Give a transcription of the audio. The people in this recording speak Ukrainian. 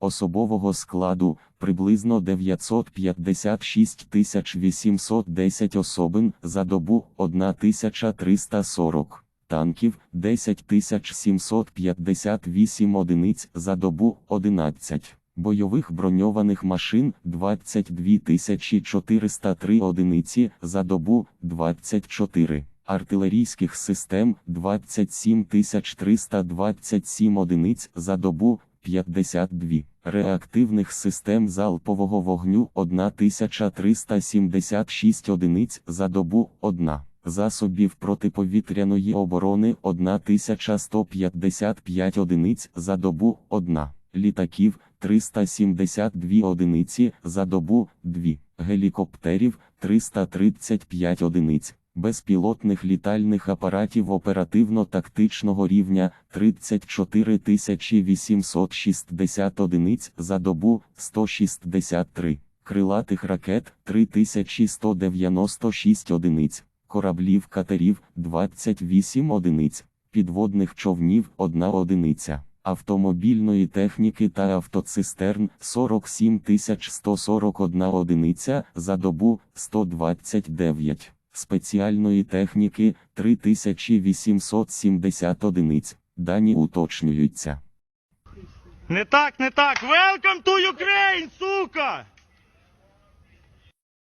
особового складу приблизно 956 810 особин за добу 1340 танків 10 758 одиниць за добу 11, бойових броньованих машин 22 403 одиниці за добу 24, артилерійських систем 27 327 одиниць за добу 52, реактивних систем залпового вогню 1376 одиниць за добу 1 засобів протиповітряної оборони 1155 одиниць за добу 1, літаків 372 одиниці за добу 2, гелікоптерів 335 одиниць, безпілотних літальних апаратів оперативно-тактичного рівня 34 860 одиниць за добу 163, крилатих ракет 3196 одиниць. Кораблів катерів 28 одиниць, підводних човнів 1 одиниця, автомобільної техніки та автоцистерн 47 141 одиниця за добу 129, спеціальної техніки 3870 одиниць. Дані уточнюються. Не так, не так. Welcome to Ukraine!